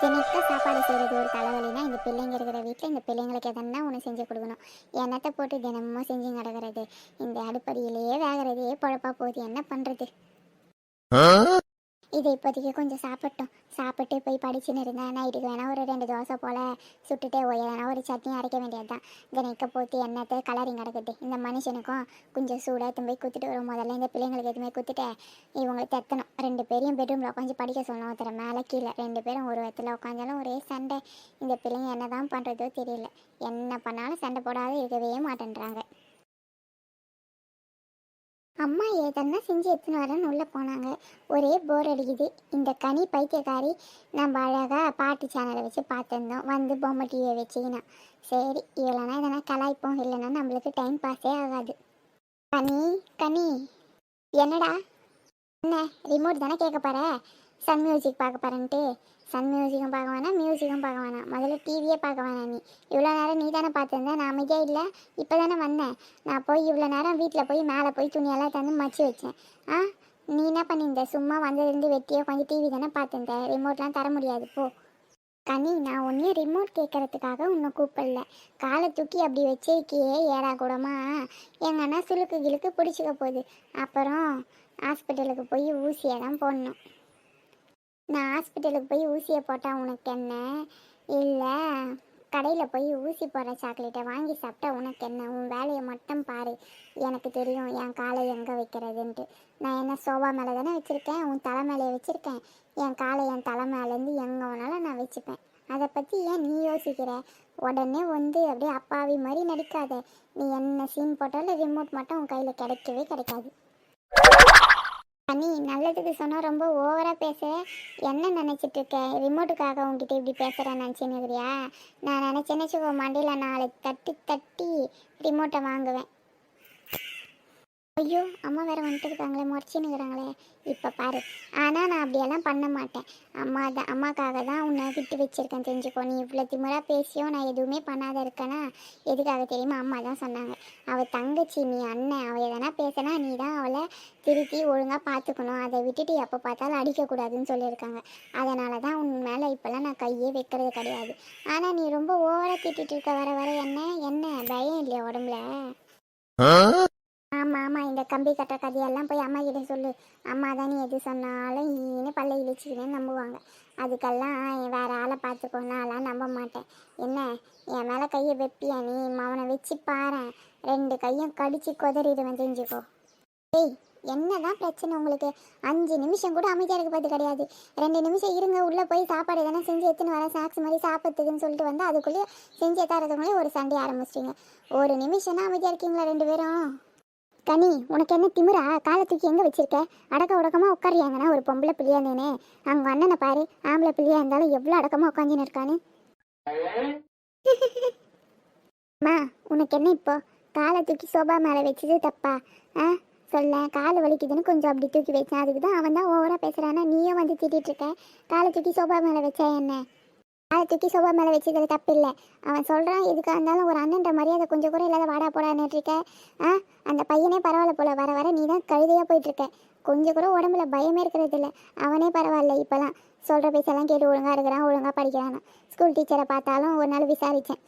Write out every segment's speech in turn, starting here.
தினைக்கும் சாப்பாடு செய்கிறது ஒரு தலைவலினா இந்த பிள்ளைங்க இருக்கிற வீட்டில் இந்த பிள்ளைங்களுக்கு எதனா ஒன்று செஞ்சு கொடுக்கணும். என்னத்தை போட்டு தினமும் செஞ்சு கிடக்கிறது இந்த அடுப்படியிலேயே வேகிறதே பொழப்பா போகுது. என்ன பண்ணுறது இது இப்போதைக்கு கொஞ்சம் சாப்பிட்டோம். சாப்பிட்டு போய் படிச்சுன்னு இருந்தேன் நைட்டுக்கு வேணால் ஒரு ரெண்டு தோசை போல் சுட்டுட்டு எதனா ஒரு சட்னி அரைக்க வேண்டியது தான் தினைக்க போட்டு எண்ணத்தை கலரிங் கிடக்குது. இந்த மனுஷனுக்கும் கொஞ்சம் சூடாக தும்பி போய் குத்துட்டு வரும். முதல்ல இந்த பிள்ளைங்களுக்கு எதுவுமே குத்துட்டு இவங்களை தெத்தணும். ரெண்டு பேரையும் பெட்ரூமில் உட்காந்து படிக்க சொல்லணும். ஒருத்தர் மேலே கீழே ரெண்டு பேரும் ஒரு இடத்துல உட்காந்தாலும் ஒரே சண்டை. இந்த பிள்ளைங்க என்ன தான் பண்ணுறதோ தெரியல. என்ன பண்ணாலும் சண்டை போடாத இருக்கவே மாட்டேன்றாங்க. அம்மா ஏதன்னா செஞ்சு எடுத்துன்னு வரேன்னு உள்ளே போனாங்க. ஒரே போர் அடிக்குது. இந்த கனி பைத்தியக்காரி நம்ம அழகாக பாட்டு சேனலை வச்சு பார்த்துருந்தோம். வந்து பொம்மை டிவியை வச்சுக்கினா. சரி இவ்வளோனா எதனா கலாய்ப்போம். இல்லைன்னா நம்மளுக்கு டைம் பாஸே ஆகாது. கனி கனி. என்னடா? என்ன ரிமோட் தானே கேட்க போகிற சன் மியூசிக் பார்க்க போறேன்ட்டு. சன் மியூசிக்கும் பார்க்க வேணாம் மியூசிக்கும் பார்க்க வேணாம். முதல்ல டிவியே பார்க்க வேணாம் நீ. இவ்வளோ நேரம் நீ தானே பார்த்துருந்தேன் நான் அமைதியாக இல்லை. இப்போ தானே வந்தேன். நான் போய் இவ்வளோ நேரம் வீட்டில் போய் மேலே போய் துணியெல்லாம் தந்து மச்சு வச்சேன். ஆ? நீ என்ன பண்ணியிருந்த? சும்மா வந்ததுலேருந்து வெட்டியே கொஞ்சம் டிவி தானே பார்த்துருந்த? ரிமோட்லாம் தர முடியாது போ. கனி நான் ஒன்றே ரிமோட் கேட்கறதுக்காக உன்னை கூப்பிடல. காலை தூக்கி அப்படி வச்சிருக்கியே ஏடா கூடமா. எங்கன்னா சுளுக்கு கிழுக்கு பிடிச்சிக்க போகுது. அப்புறம் ஹாஸ்பிட்டலுக்கு போய் ஊசியை தான் போடணும். நான் ஹாஸ்பிட்டலுக்கு போய் ஊசியை போட்டால் உனக்கு என்ன? இல்லை கடையில் போய் ஊசி போடுற சாக்லேட்டை வாங்கி சாப்பிட்டா உனக்கு என்ன? உன் வேலையை மட்டும் பாரு. எனக்கு தெரியும் என் காலை எங்கே வைக்கிறதுன்ட்டு. நான் என்ன சோபா மேலே தானே வச்சுருக்கேன்? உன் தலை மேலே வச்சுருக்கேன். என் காலை என் தலை மேலேருந்து எங்கே வேணாலும் நான் வச்சுப்பேன். அதை பற்றி ஏன் நீ யோசிக்கிற? உடனே வந்து அப்படியே அப்பாவி மாதிரி நடிக்காத. நீ என்ன சீன் போட்டாலும் ரிமோட் மட்டும் உன் கையில் கிடைக்கவே கிடைக்காது. அண்ணி நல்லதுக்கு சொன்னால் ரொம்ப ஓவராக பேச. என்ன நினச்சிட்டு இருக்க ரிமோட்டுக்காக உங்ககிட்ட இப்படி பேசுறேன் நினச்சினுக்கிறியா நான் நினச்சேன்னு வச்சுக்கோ மண்டையில் நாளை தட்டி தட்டி ரிமோட்டை வாங்குவேன். ஐயோ அம்மா வேற வந்துட்டு இருக்காங்களே முறைச்சினுக்கிறாங்களே இப்போ பாரு. ஆனால் நான் அப்படியெல்லாம் பண்ண மாட்டேன். அம்மா தான் அம்மாக்காக தான் உன்னை விட்டு வச்சிருக்கேன் தெரிஞ்சுக்கோ. நீ இவ்வளோ திமுறாக பேசியோ நான் எதுவுமே பண்ணாத இருக்கேனா? எதுக்காக தெரியுமா? அம்மா தான் சொன்னாங்க. அவள் தங்கச்சி நீ அண்ணன் அவள் எதனா பேசினா நீ தான் அவளை திருத்தி ஒழுங்காக பார்த்துக்கணும் அதை விட்டுட்டு எப்போ பார்த்தாலும் அடிக்கக்கூடாதுன்னு சொல்லியிருக்காங்க. அதனால தான் உன் மேலே இப்போல்லாம் நான் கையே வைக்கிறது கிடையாது. ஆனால் நீ ரொம்ப ஓவராக திட்டிட்டு இருக்க வர வர. என்ன என்ன? பயம் இல்லையா உடம்புல? ஆமாம் ஆமாம் இந்த கம்பி கட்டுற கதையெல்லாம் போய் அம்மா கிட்ட சொல்லு. அம்மா தான் நீ எது சொன்னாலும் ஈனு பல்ல இழிச்சிக்கினே நம்புவாங்க. அதுக்கெல்லாம் வேற ஆளை அதெல்லாம் நம்ப மாட்டேன். என்ன என் மேலே கையை வெப்பியா நீ? அவனை வச்சு பாரேன். ரெண்டு கையும் கடிச்சு வந்து தெரிஞ்சுக்கோ. ஏய் என்னதான் பிரச்சனை உங்களுக்கு? அஞ்சு நிமிஷம் கூட அமைதியாக இருக்கப்பது கிடையாது. ரெண்டு நிமிஷம் இருங்க உள்ளே போய் சாப்பாடு எதனா செஞ்சு எடுத்துன்னு வர ஸ்நாக்ஸ் மாதிரி சாப்பிட்றதுக்குன்னு சொல்லிட்டு வந்து அதுக்குள்ளேயே செஞ்சு தரதுக்குள்ளே ஒரு சண்டையை ஆரம்பிச்சிட்டிங்க. ஒரு நிமிஷம்னா அமைதியாக இருக்கீங்களா ரெண்டு பேரும்? கனி உனக்கு என்ன திமிரா? காலை தூக்கி எங்கே வச்சிருக்க? அடக்க உடக்கமாக உட்காரியாங்கன்னா ஒரு பொம்பளை பிள்ளையா இருந்தேனே. அவங்க அண்ணனை பாரு ஆம்பளை பிள்ளையா இருந்தாலும் எவ்வளோ அடக்கமாக உட்காந்துன்னு இருக்கான்னு. அம்மா உனக்கு என்ன இப்போ? காலை தூக்கி சோபா மேலே வச்சது தப்பா? ஆ? சொல்ல கால் வலிக்குதுன்னு கொஞ்சம் அப்படி தூக்கி வச்சேன். அதுக்கு தான் அவன் தான் ஓவராக பேசுகிறானா நீயும் வந்து திட்டிகிட்டு இருக்க. காலை தூக்கி சோபா மேலே வச்சா என்ன? அதை தூக்கி சோபா மேலே வச்சுக்கிறது தப்பு இல்லை அவன் சொல்கிறான் எதுக்காக இருந்தாலும் ஒரு அண்ணன்ற மரியாதை கொஞ்சம் கூட இல்லாத வாடா போடான்னு இருக்க. ஆ அந்த பையனே பரவாயில்ல போல வர வர நீ தான் கழுதையாக போயிட்டு இருக்க. கொஞ்சம் கூட உடம்புல பயமே இருக்கிறது இல்லை. அவனே பரவாயில்ல இப்போலாம் சொல்கிற பேச்செல்லாம் கேட்டு ஒழுங்காக இருக்கிறான் ஒழுங்காக படிக்கிறான் ஸ்கூல் டீச்சரை பார்த்தாலும் ஒரு நாள் விசாரித்தேன்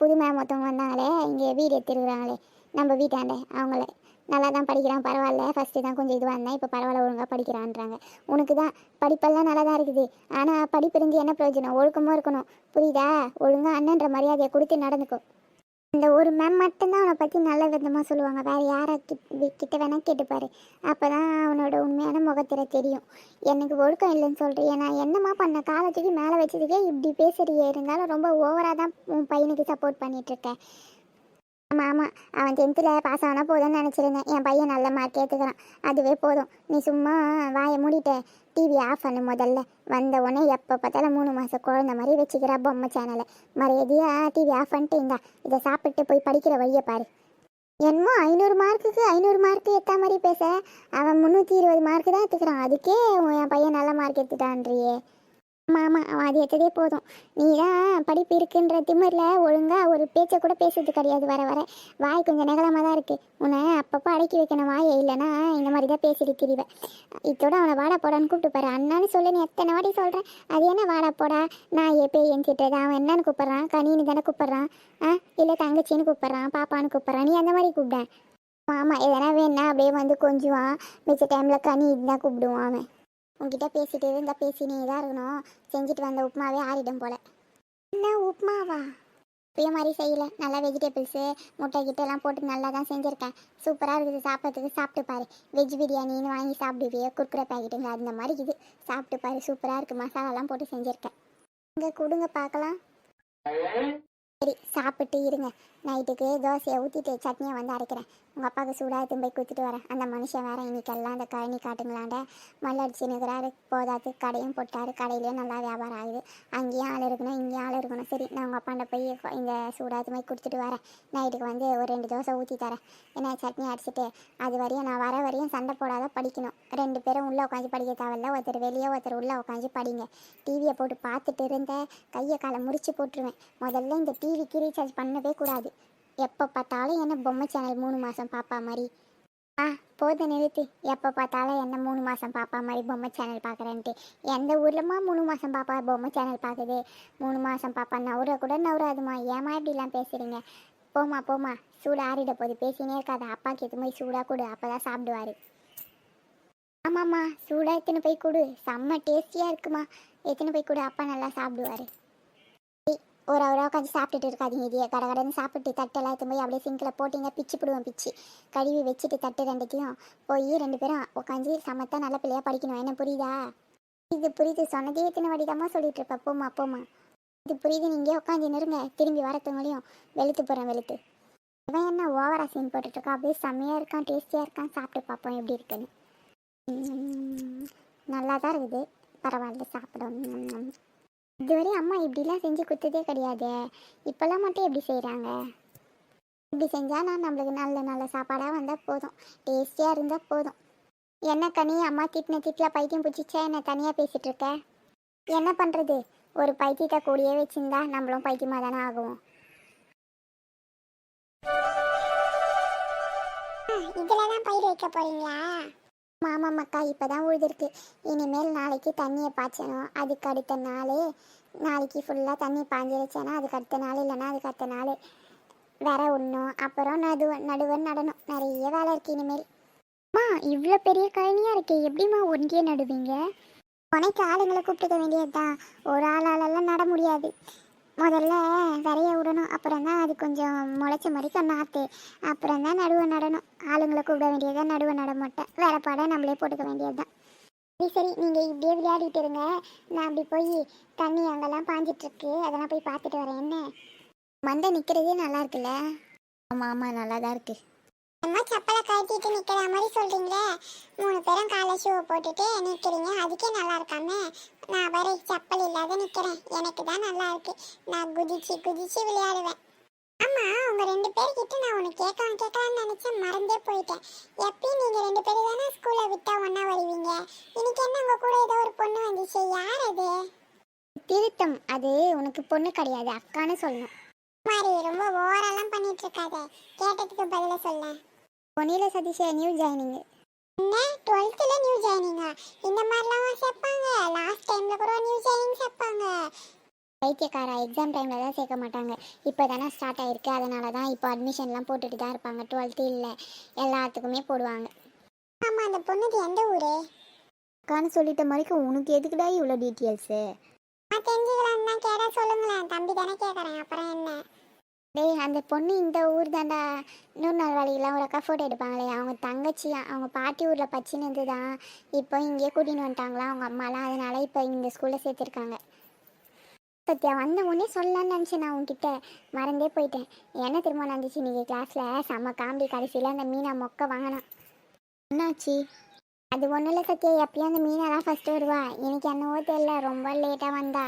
புது மேம் ஒருத்தவங்க வந்தாங்களே இங்கே வீடு எடுத்துருக்குறாங்களே நம்ம வீட்டாண்ட அவங்களே. நல்லா தான் படிக்கிறான் பரவாயில்ல. ஃபஸ்ட்டு தான் கொஞ்சம் இதுவாக இருந்தேன் இப்போ பரவாயில்ல ஒழுங்காக படிக்கிறான்றாங்க. உனக்கு தான் படிப்பெல்லாம் நல்லா தான் இருக்குது. ஆனால் படிப்பு இருந்து என்ன பிரயோஜனம்? ஒழுக்கமாக இருக்கணும். புரியுதா? ஒழுங்காக அண்ணன்ற மரியாதையை கொடுத்து நடந்துக்கும் இந்த ஒரு மேம் மட்டும்தான் அவனை பற்றி நல்ல விதமாக சொல்லுவாங்க. வேறு யாரை கிட்ட வேணால் கேட்டுப்பார். அப்போ தான் அவனோட உண்மையான முகத்திர தெரியும். எனக்கு ஒழுக்கம் இல்லைன்னு சொல்கிறியே நான் என்னம்மா பண்ண? காலத்துக்கு மேலே வச்சதுக்கே இப்படி பேசுறியே. இருந்தாலும் ரொம்ப ஓவராக தான் உன் பையனுக்கு சப்போர்ட் பண்ணிகிட்ருக்கேன் ஆமாம் ஆமாம் அவன் டென்த்தில் பாஸ் ஆனால் போதும்னு நினச்சிருந்தேன். என் பையன் நல்ல மார்க் ஏற்றுக்கிறான் அதுவே போதும். நீ சும்மா வாயை மூடிட்டு டிவி ஆஃப் பண்ணு முதல்ல. வந்த உடனே எப்போ பார்த்தாலும் மூணு மாதம் குழந்த மாதிரி வச்சுக்கிறா பொம்மை சேனலை மரியாதையாக டிவி ஆஃப் பண்ணிட்டு இந்தா. இதை சாப்பிட்டு போய் படிக்கிற வழியை பாரு. என்னமோ ஐநூறு மார்க்குக்கு ஐநூறு மார்க்கு ஏற்ற மாதிரி பேச. அவன் முந்நூற்றி இருபது மார்க்கு தான் எடுத்துக்கிறான் அதுக்கே என் பையன் நல்ல மார்க் எடுத்துட்டான்றியே ஆமாம் ஆமாம் அவன் அது எத்ததே போதும். நீ தான் படிப்பு இருக்குன்ற திமிரில் ஒழுங்காக ஒரு பேச்சை கூட பேசுறது கிடையாது வர வர. வாய் கொஞ்சம் நகலமாக தான் இருக்குது உன்னை அப்பப்போ அடக்கி வைக்கணும் வாயை இல்லைன்னா இந்த மாதிரி தான் பேசிட்டு திரிவேன் இதோட அவனை வாடா போடான்னு கூப்பிட்டு பாரு. அண்ணான்னு சொல்லி நீ எத்தனை வாட்டி சொல்கிறேன் அது என்ன வாடா போடா? நான் எப்போ என் அவன் என்னன்னு கூப்பிட்றான்? கனின்னு தானே கூப்பிட்றான்? ஆ? இல்லை தங்கச்சின்னு கூப்பிட்றான் பாப்பான்னு கூப்பிட்றான். நீ அந்த மாதிரி கூப்பிட. ஆமாம் எதனா வேணா அப்படியே வந்து கொஞ்சுவான். மிச்ச டைமில் கனி இதுதான் கூப்பிடுவான் அவன். உங்ககிட்ட பேசிட்டு இருந்தால் பேசினே தான் இருக்கணும். செஞ்சுட்டு வந்த உப்புமாவே ஆறிடும் போல. என்ன உப்புமாவா? இப்பயே மாதிரி செய்யல. நல்லா வெஜிடபிள்ஸு முட்டை கிட்ட எல்லாம் போட்டு நல்லா தான் செஞ்சுருக்கேன். சூப்பராக இருக்குது. சாப்பிட்றதுக்கு சாப்பிட்டு பாரு. வெஜ் பிரியாணின்னு வாங்கி சாப்பிடுவியே. குர்குரை பேக்கெட்டுங்க அந்த மாதிரி இது. சாப்பிட்டு பாரு. சூப்பராக இருக்குது மசாலாலாம் போட்டு செஞ்சுருக்கேன். இங்கே கொடுங்க பார்க்கலாம். சரி சாப்பிட்டு இருங்க. நைட்டுக்கு தோசையை ஊற்றிட்டு சட்னியை வந்து அரைக்கிறேன். உங்கள் அப்பாவுக்கு சூடாக எடுத்துன்னு போய் கொடுத்துட்டு வரேன். அந்த மனுஷன் வேற இன்னைக்கெல்லாம் அந்த கழனி காட்டுங்களாண்ட. மல்லடிச்சு நிற்கிறாரு போதாது கடையும் போட்டாரு. கடையிலேயே நல்லா வியாபாரம் ஆகுது. அங்கேயும் ஆள் இருக்கணும் இங்கேயும் ஆள் இருக்கணும். சரி நான் உங்கள் அப்பாண்ட போய் இந்த சூடாக எடுத்து போய் கொடுத்துட்டு வரேன். நைட்டுக்கு வந்து ஒரு ரெண்டு தோசை ஊற்றி தரேன். ஏன்னா சட்னி அரைச்சிட்டு அது வரையும் நான் வர வரையும் சண்டை போடாத படிக்கணும். ரெண்டு பேரும் உள்ளே உட்காந்து படிக்க தேவையில்ல. ஒருத்தர் வெளியே ஒருத்தர் உள்ளே உட்காந்து படிங்க. டிவியை போட்டு பார்த்துட்டு இருந்த கையை காலை முறிச்சு போட்டுருவேன். முதல்ல இந்த டிவிக்கு ரீசார்ஜ் பண்ணவே கூடாது. எப்போ பார்த்தாலும் என்ன பொம்மை சேனல் மூணு மாதம் பாப்பா மாதிரி. ஆ போத நிறுத்து. எப்போ பார்த்தாலும் என்ன மூணு மாதம் பாப்பா மாதிரி பொம்மை சேனல் பார்க்குறேன்ட்டு எந்த ஊர்லமா மூணு மாதம் பாப்பா பொம்மை சேனல் பார்க்குது மூணு மாதம் பாப்பா நவுற கூட நவுறாதுமா. ஏமா இப்படிலாம் பேசுகிறீங்க போமா போமா சூடு ஆறிட போகுது. பேசினே இருக்காது. அப்பாக்கு எது மாதிரி சூடாக கொடு. அப்போ தான் சாப்பிடுவாரு. ஆமாம்மா. சூடாக எத்தனை போய் கொடு? செம்ம டேஸ்டியாக இருக்குமா. எத்தனை போய் கொடு? அப்பா நல்லா சாப்பிடுவாரு. ஒரு ஒரு உட்காந்து சாப்பிட்டுட்டு இருக்காதிங்க இதையே கடை கடைன்னு சாப்பிட்டு தட்டெல்லாம் எடுத்து போய் அப்படியே சிங்கில் போட்டிங்க பிச்சு பிடுவோம் பிச்சு. கழுவி வச்சுட்டு தட்டு ரெண்டுத்தையும் போய் ரெண்டு பேரும் உட்காந்து சமத்தா நல்ல பிள்ளையாக படிக்கணும். என்ன புரியுதா? இது புரியுது. சொன்னதே எத்தனை வடிதமாக சொல்லிட்டு இருப்பா. போமா போமா இது புரியுது. நீங்கள் உட்காந்து நிறுங்க திரும்பி வரத்துங்களையும் வெளுத்து போகிறேன் வெளுத்து. இவன் என்ன ஓவரா சீன் போட்டுட்ருக்கா? அப்படியே செம்மையாக இருக்கான் டேஸ்டியாக இருக்கான். சாப்பிட்டு பார்ப்போம் எப்படி இருக்குன்னு. நல்லா தான் இருக்குது. பரவாயில்ல சாப்பிடும். இதுவரை அம்மா இப்படிலாம் செஞ்சு கொடுத்ததே கிடையாது. இப்போல்லாம் மட்டும் எப்படி செய்கிறாங்க இப்படி செஞ்சால் நான் நம்மளுக்கு நல்ல நல்ல சாப்பாடாக வந்தால் போதும். டேஸ்டியாக இருந்தால் போதும். என்ன கனி அம்மா திட்டின திட்டில் பைத்தியம் பிடிச்சிச்சா? என்ன தனியாக பேசிகிட்டு இருக்க? என்ன பண்ணுறது ஒரு பைத்தியத்தை கூடியே வச்சுருந்தா நம்மளும் பைத்தியமாக தானே ஆகும் இதில் தான் பயிர் வைக்க போகிறீங்களா மாமா மக்கா இப்போ தான் உழுதுருக்கு. இனிமேல் நாளைக்கு தண்ணியை பாய்ச்சணும். அதுக்கு அடுத்த நாள் நாளைக்கு ஃபுல்லாக தண்ணி பாஞ்சிருச்சேன்னா அதுக்கு அடுத்த நாள் இல்லைன்னா அதுக்கு அடுத்த நாள் வேற ஒன்றும் அப்புறம் நடுவ நடுவன் நடணும். நிறைய வேலை இருக்கு இனிமேல். அம்மா இவ்வளோ பெரிய கழனியாக இருக்கே. எப்படிம்மா ஒன்றியே நடுவீங்க? உனக்கு ஆளுங்களை கூப்பிட்டுக்க வேண்டியது தான் ஒரு ஆளாலெல்லாம் நட முடியாது. முதல்ல விதைய விடணும். அப்புறம் தான் அது கொஞ்சம் முளைச்ச மாதிரி நாற்று அப்புறம் தான் நடுவை நடணும். ஆளுங்களை கூப்பிட வேண்டியதான் நடுவை நட மாட்டேன் வேற பாடம் நம்மளே போட்டுக்க வேண்டியது தான் சரி சரி நீங்கள் இப்படியே விளையாடிட்டு இருங்க. நான் அப்படி போய் தண்ணி அங்கெல்லாம் பாஞ்சிட்ருக்கு. அதெல்லாம் போய் பார்த்துட்டு வரேன். என்ன? மண்டை நிற்கிறதே நல்லா இருக்குல்ல? ஆமாம் ஆமாம் நல்லா தான் இருக்குது அம்மா செப்பலை கட்டிட்டு நிக்கிற மாதிரி சொல்றீங்களே? மூணு பேரும் காலை ஷூ போட்டுட்டு நிக்கிறீங்க. அதுக்கே நல்லா இருக்காமே நான் வேற செப்பல் இல்லாத நிக்கிறேன். எனக்கு தான் நல்லா இருக்கு. நான் குதிச்சு குதிச்சு விளையாடுவேன். ஆமா உங்க ரெண்டு பேர்கிட்ட நான் உனக்கு கேட்கலாம் கேட்கலாம்னு நினைச்சேன். மறந்தே போயிட்டேன். எப்பயும் நீங்க ரெண்டு பேரும் தானே ஸ்கூல்ல விட்டா ஒண்ணா வருவீங்க? இன்னைக்கு என்ன உங்க கூட ஏதோ ஒரு பொண்ணு வந்துச்சு? யார் அது? திருத்தம். அது உனக்கு பொண்ணு கிடையாது. அக்கான்னு சொல்லணும். மாதிரி ரொம்ப ஓவரெல்லாம் பண்ணிட்டு இருக்காத. கேட்டதுக்கு பதில சொல்ல பொன்னியில சதீஷ் நியூ ஜாயினிங் என்ன? டுவெல்த்தில் நியூ ஜாயினிங்கா இந்த மாதிரிலாம் சேர்ப்பாங்க. லாஸ்ட் டைமில் கூட நியூ ஜாயினிங் சேர்ப்பாங்க. பைத்தியக்காரா எக்ஸாம் டைமில் தான் சேர்க்க மாட்டாங்க. இப்போ தானே ஸ்டார்ட் ஆயிருக்கு. அதனால தான் இப்போ அட்மிஷன்லாம் போட்டுட்டு தான் இருப்பாங்க. டுவெல்த்து இல்லை. எல்லாத்துக்குமே போடுவாங்க. ஆமாம் அந்த பொண்ணுக்கு எந்த ஊர்? அக்கான்னு சொல்லிட்ட மாதிரிக்கு உனக்கு எதுக்குடா இவ்வளோ டீட்டெயில்ஸு நான் தெரிஞ்சுக்கலாம் தான் கேட்டா சொல்லுங்களேன். தம்பி தானே கேட்குறேன் அப்புறம் என்ன? டேய் அந்த பொண்ணு இந்த ஊர் தாண்டா. இன்னொரு நாள் வழியெல்லாம் ஒரு அக்கா ஃபோட்டோ எடுப்பாங்களே அவங்க தங்கச்சியா அவங்க பாட்டி ஊரில் பச்சினது தான் இப்போ இங்கே கூட்டின்னு வந்துட்டாங்களா அவங்க அம்மாலாம். அதனால இப்போ இந்த ஸ்கூலில் சேர்த்துருக்காங்க. சத்யா வந்த உடனே சொல்லலாம்னு நினச்சேன் நான் உங்ககிட்ட மறந்தே போயிட்டேன். என்ன திரும்ப நடந்துச்சு? நீங்கள் கிளாஸில் செம்ம காம்பி கடைசியில் அந்த மீனா மொக்க வாங்கினான் என்னாச்சு? அது ஒன்றும் இல்லை சத்யா. எப்பயும் அந்த மீனை தான் ஃபஸ்ட்டு வருவா. எனக்கு என்னவோ தெரியல. ரொம்ப லேட்டாக வந்தா.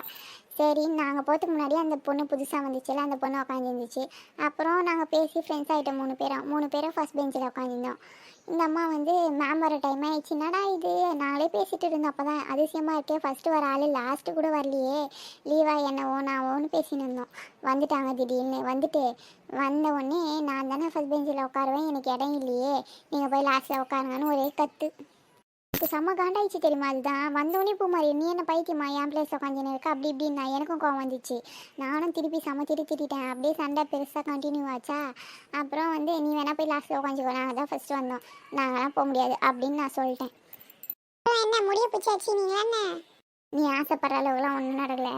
சரி நாங்கள் போகிறதுக்கு முன்னாடி அந்த பொண்ணு புதுசாக வந்துச்சுல அந்த பொண்ணு உட்காந்துருந்துச்சு அப்புறம் நாங்கள் பேசி ஃப்ரெண்ட்ஸ் ஆகிட்டோம் மூணு பேரும் மூணு பேரும் ஃபஸ்ட் பெஞ்சில் உட்காந்துருந்தோம் இந்த அம்மா வந்து மேம் வர டைம் ஆயிடுச்சு. என்னடா இது? நாங்களே பேசிகிட்டு இருந்தோம். அப்போ தான் அதிசயமாக இருக்கே ஃபஸ்ட்டு வர ஆள் லாஸ்ட்டு கூட வரலையே. லீவா என்னவோ நாவோன்னு பேசின்னு இருந்தோம். வந்துட்டாங்க திடீர்னு. வந்துட்டு வந்த உடனே நான் தானே ஃபஸ்ட் பெஞ்சில் உட்காருவேன். எனக்கு இடம் இல்லையே. நீங்கள் போய் லாஸ்ட்டில் உட்காருங்கன்னு ஒரே கற்று எனக்கு செம்ம காண்டாயிடுச்சு தெரியுமா? அதுதான். வந்தோடனே பூமாரி நீ என்ன பைத்தியமா? என் பிளேஸ் உட்காந்துன்னு இருக்க? அப்படி இப்படின்னு எனக்கும் கோவம் வந்துச்சு. நானும் திருப்பி செம்ம திரி அப்படியே சண்டை பெருசாக கண்டினியூ ஆச்சா? அப்புறம் வந்து நீ வேணா போய் லாஸ்ட்டில் உட்காந்துக்கோ நாங்கள் தான் ஃபஸ்ட்டு வந்தோம். நாங்களாம் போக முடியாது. அப்படின்னு நான் சொல்லிட்டேன். என்ன? முடிய பிடிச்சாச்சு நீ என்ன நீ ஆசைப்படுற அளவுலாம் ஒன்றும் நடக்கல.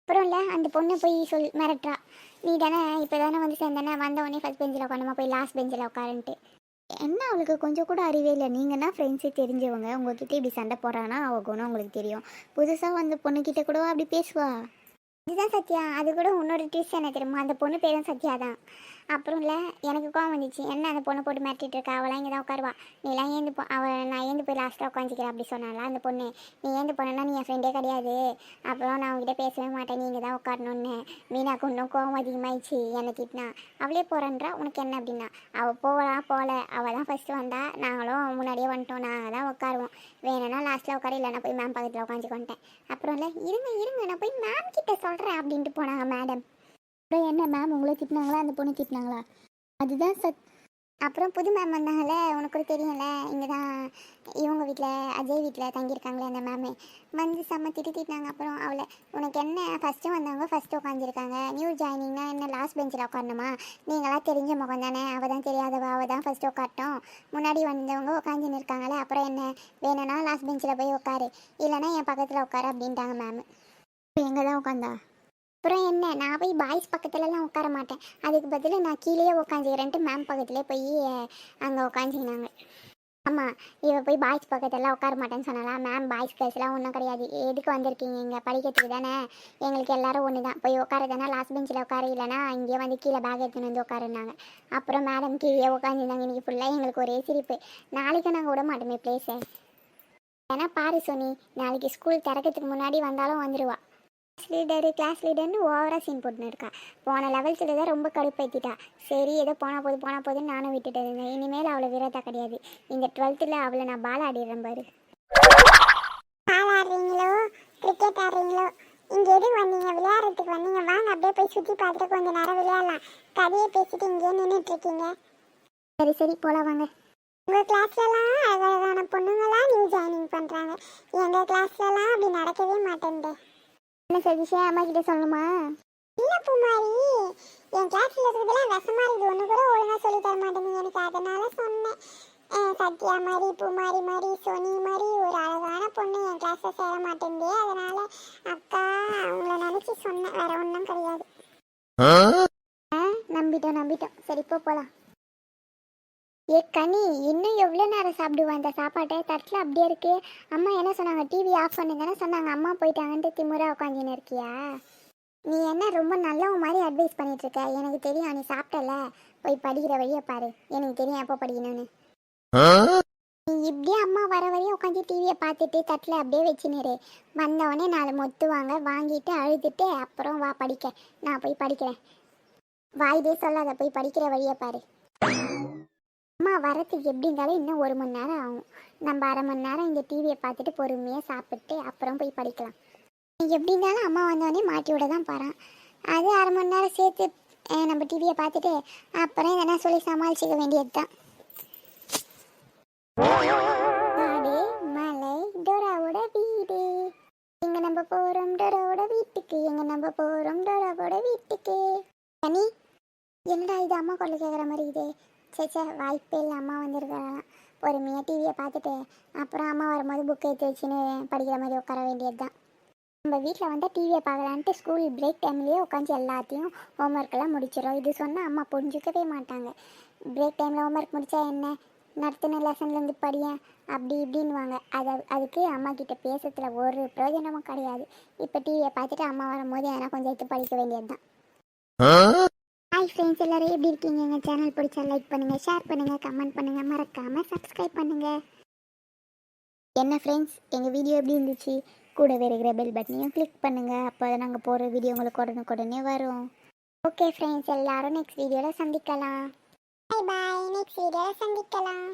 அப்புறம் இல்லை அந்த பொண்ணு போய் சொல் மிரட்டுறா. நீ தானே இப்போ தானே வந்து சேர்ந்தானே? வந்த உடனே ஃபஸ்ட் பெஞ்சில் உட்காந்துமா போய் லாஸ்ட் பெஞ்சில் உட்காருன்ட்டு என்ன அவளுக்கு கொஞ்சம் கூட அறிவே இல்லை. நீங்கன்னா ஃப்ரெண்ட்ஸு தெரிஞ்சவங்க. உங்ககிட்ட இப்படி சண்டை போடுறான்னா அவ குணம் உங்களுக்கு தெரியும். புதுசாக வந்த பொண்ணுக்கிட்ட கூட அப்படி பேசுவா? இதுதான் சத்யா. அது கூட இன்னொரு ட்விஸ்ட் என்ன தெரியுமா? அந்த பொண்ணு பேரும் சத்யா தான். அப்புறம் இல்லை எனக்கு கோவம் வந்துச்சு. என்ன அந்த பொண்ணை போட்டு மாட்டிட்டு இருக்கா? அவளாம் இங்கே தான் உட்காருவா நீலாம் ஏந்து போ அவள் நான் ஏந்து போய் லாஸ்ட்டாக உட்காந்துக்கிறேன் அப்படி சொன்னால அந்த பொண்ணு. நீ ஏந்து போனேன்னா நீ என் ஃப்ரெண்டே கிடையாது. அப்புறம் நான் உங்ககிட்ட பேசவே மாட்டேன். நீ இங்கே தான் உட்காரணுன்னு மீனாக்கு இன்னும் கோவம் அதிகமாயிடுச்சு. என்னை திட்டினா அவளே போகிறன்றா உனக்கு என்ன? அப்படின்னா அவள் போகலாம் போகல அவள் தான் ஃபஸ்ட்டு வந்தா. நாங்களும் முன்னாடியே வந்துட்டோம். நாங்கள் தான் உட்காருவோம். வேணும்னா லாஸ்ட்டில் உட்கார. இல்லைன்னா போய் மேம் பக்கத்தில் உட்காந்துக்கொண்டேன் அப்புறம் இல்லை இருங்க இருங்க. நான் போய் மேம் கிட்ட சொல்கிறேன் அப்படின்ட்டு போனாங்க மேடம் அப்புறம் என்ன மேம் உங்களை திட்டினாங்களா? அந்த பொண்ணு திட்டினாங்களா? அதுதான் சத் அப்புறம் புது மேம் வந்தாங்கல்ல உனக்கு கூட தெரியும்ல இங்கே தான் இவங்க வீட்டில் அஜய் வீட்டில் தங்கியிருக்காங்களே அந்த மேமு வந்து செம்ம திட்டி திட்டினாங்க. அப்புறம் அவளை உனக்கு என்ன ஃபஸ்ட்டு வந்தவங்க ஃபஸ்ட்டு உட்காந்துருக்காங்க நியூ ஜாயினிங்னா என்ன லாஸ்ட் பெஞ்சில் உட்காரணுமா? நீங்களாம் தெரிஞ்ச முகம் தானே. அவள் தான் தெரியாதவ அவள் தான் ஃபஸ்ட்டு உட்காட்டோம் முன்னாடி வந்தவங்க உட்காந்துன்னு இருக்காங்களே அப்புறம் என்ன? வேணும்னா லாஸ்ட் பெஞ்சில் போய் உட்காரு. இல்லைன்னா என் பக்கத்தில் உட்காரு அப்படின்ட்டாங்க மேம் எங்கே தான் உட்காந்தா? அப்புறம் என்ன? நான் போய் பாய்ஸ் பக்கத்துலலாம் உட்கார மாட்டேன். அதுக்கு பதிலா நான் கீழேயே உட்காந்துக்கிறேன்ட்டு மேம் பக்கத்துலேயே போய் அங்கே உட்காந்துக்கினாங்க ஆமாம் இவ போய் பாய்ஸ் பக்கத்துலலாம் உட்கார மாட்டேன்னு சொன்னாலாம் மேம் பாய்ஸ் கேர்ள்ஸ்லாம் ஒன்றும் கிடையாது. எதுக்கு வந்திருக்கீங்க? இங்கே படிக்கிறதுக்கு தானே? எங்களுக்கு எல்லாரும் ஒன்று தான் போய் உட்கார தானே லாஸ்ட் பெஞ்சில் உட்கார இல்லைன்னா இங்கேயே வந்து கீழே பேக் எடுத்துன்னு வந்து உட்காருனாங்க அப்புறம் மேடம் கீழே உட்காந்துருந்தாங்க இன்றைக்கி ஃபுல்லாக எங்களுக்கு ஒரே சிரிப்பு. நாளைக்கு நாங்கள் விட மாட்டோமே பிளேஸை ஏன்னா பாரு சோனி நாளைக்கு ஸ்கூல் திறக்கிறதுக்கு முன்னாடி வந்தாலும் வந்துடுவா கிளாஸ் லீடரு கிளாஸ் லீடர்னு ஓவராக சீன் போட்டுன்னு இருக்கா. போன லெவல்ஸில் தான் ரொம்ப கடுப்பேற்றிட்டா சரி ஏதோ போனால் போது போனால் போதுன்னு நானும் விட்டுட்டு இருந்தேன். இனிமேல் அவளை விரதா கிடையாது. இந்த டுவெல்த்தில் அவளை நான் பால் ஆடிடுறேன் பாரு. பால் ஆடுறீங்களோ? கிரிக்கெட் ஆடுறீங்களோ? இங்கே எதுக்கு வந்தீங்க விளையாடுறதுக்கு வந்தீங்க. வாங்க அப்படியே போய் சுற்றி பார்த்துட்டு கொஞ்சம் நேரம் விளையாடலாம். கதையை பேசிட்டு இங்கேயே நின்றுட்டு இருக்கீங்க சரி சரி போலாம் வாங்க. உங்கள் கிளாஸ்லலாம் அழகழகான பொண்ணுங்களாம் நியூ ஜாயினிங் பண்ணுறாங்க எங்கள் கிளாஸ்லலாம் அப்படி நடக்கவே என்ன சதீஷே அம்மா கிட்ட சொல்லணுமா இல்ல பூமாரி என் கிளாஸ்ல இருக்கிறதுலாம் விஷமா இருக்குது. ஒண்ணு கூட ஒழுங்கா சொல்லி தர மாட்டேங்க எனக்கு. அதனால சொன்னேன். சத்யா மாதிரி பூமாரி மாதிரி சோனி மாதிரி ஒரு அழகான பொண்ணு என் கிளாஸ்ல சேர மாட்டேங்குது. அதனால அக்கா உங்களை நினைச்சு சொன்னேன். வேற ஒன்றும் கிடையாது. நம்பிட்டோம் நம்பிட்டோம். சரி இப்போ போலாம். ஏ கனி இன்னும் எவ்வளோ நேரம் சாப்பிடுவேன் அந்த சாப்பாட்டை? தட்டில் அப்படியே இருக்கு. அம்மா என்ன சொன்னாங்க? டிவி ஆஃப் பண்ணுங்கன்னு சொன்னாங்க. அம்மா போயிட்டாங்கன்ட்டு திமுறா உட்காந்துன்னு இருக்கியா? நீ என்ன ரொம்ப நல்லவ மாதிரி அட்வைஸ் பண்ணிட்டு இருக்க? எனக்கு தெரியும் நீ சாப்பிட்டல. போய் படிக்கிற வழியை பாரு. எனக்கு தெரியும் எப்போ படிக்கணும்னு. நீ இப்படியே அம்மா வர வரையும் உட்காந்து டிவியை பார்த்துட்டு தட்டில் அப்படியே வச்சுனிரு வந்தவொடனே நாலு மொத்துவாங்க. வாங்கிட்டு அழுதுட்டு அப்புறம் வா படிக்க. நான் போய் படிக்கிறேன். வாய்தே சொல்லாத. போய் படிக்கிற வழியை பாரு. அம்மா வரத்துக்கு எப்படி இருந்தாலும் இன்னும் ஒரு மணி நேரம் ஆகும். நம்ம அரை மணி நேரம் இந்த டிவியை பார்த்துட்டு பொறுமையாக சாப்பிட்டு அப்புறம் போய் படிக்கலாம். எப்படி இருந்தாலும் அம்மா வந்தோடனே மாட்டி விட தான் போகிறான் அது அரை மணி நேரம் சேர்த்து நம்ம டிவியை பார்த்துட்டு அப்புறம் எதனா சொல்லி சமாளிச்சிக்க வேண்டியது தான் மலை டொராவோட வீடு. எங்க நம்ம போறோம் டொராவோட வீட்டுக்கு எங்க நம்ம போறோம் டொராவோட வீட்டுக்கு. கனி என்னடா இது? அம்மா குரல் கேட்குற மாதிரி இது. சேச்சே வாய்ப்பே இல்லை அம்மா வந்திருக்கலாம் பொறுமையாக டிவியை பார்த்துட்டு அப்புறம் அம்மா வரும்போது புக் எடுத்து வச்சுன்னு படிக்கிற மாதிரி உட்கார வேண்டியது தான் நம்ம வீட்டில் வந்தால் டிவியை பார்க்கலான்ட்டு ஸ்கூல் பிரேக் டைம்லேயே உட்காந்து எல்லாத்தையும் ஹோம்ஒர்க்கெல்லாம் முடிச்சிடும் இது சொன்னால் அம்மா புரிஞ்சுக்கவே மாட்டாங்க. பிரேக் டைமில் ஹோம்ஒர்க் முடித்தா என்ன? நடத்தின லெசன்லேருந்து படியேன் அப்படி இப்படின்னுவாங்க. அதை அதுக்கு அம்மா கிட்ட பேசுறதுல ஒரு பிரயோஜனமும் கிடையாது. இப்போ டிவியை பார்த்துட்டு அம்மா வரும்போது ஏன்னா கொஞ்சம் எடுத்து படிக்க வேண்டியது தான் ஹாய் ஃப்ரெண்ட்ஸ் எல்லாரும் எப்படி இருக்கீங்க? எங்கள் சேனல் பிடிச்சா லைக் பண்ணுங்கள் ஷேர் பண்ணுங்கள் கமெண்ட் பண்ணுங்கள் மறக்காமல் சப்ஸ்கிரைப் பண்ணுங்கள் என்ன ஃப்ரெண்ட்ஸ் எங்கள் வீடியோ எப்படி இருந்துச்சு? கூடவே இருக்கிற பெல் பட்டனையும் கிளிக் பண்ணுங்கள் அப்போ நாங்கள் போகிற வீடியோ உங்களுக்கு உடனுக்குடனே வரும். ஓகே ஃப்ரெண்ட்ஸ் எல்லாரும் நெக்ஸ்ட் வீடியோவில் சந்திக்கலாம். பை பாய் நெக்ஸ்ட் வீடியோவில் சந்திக்கலாம்.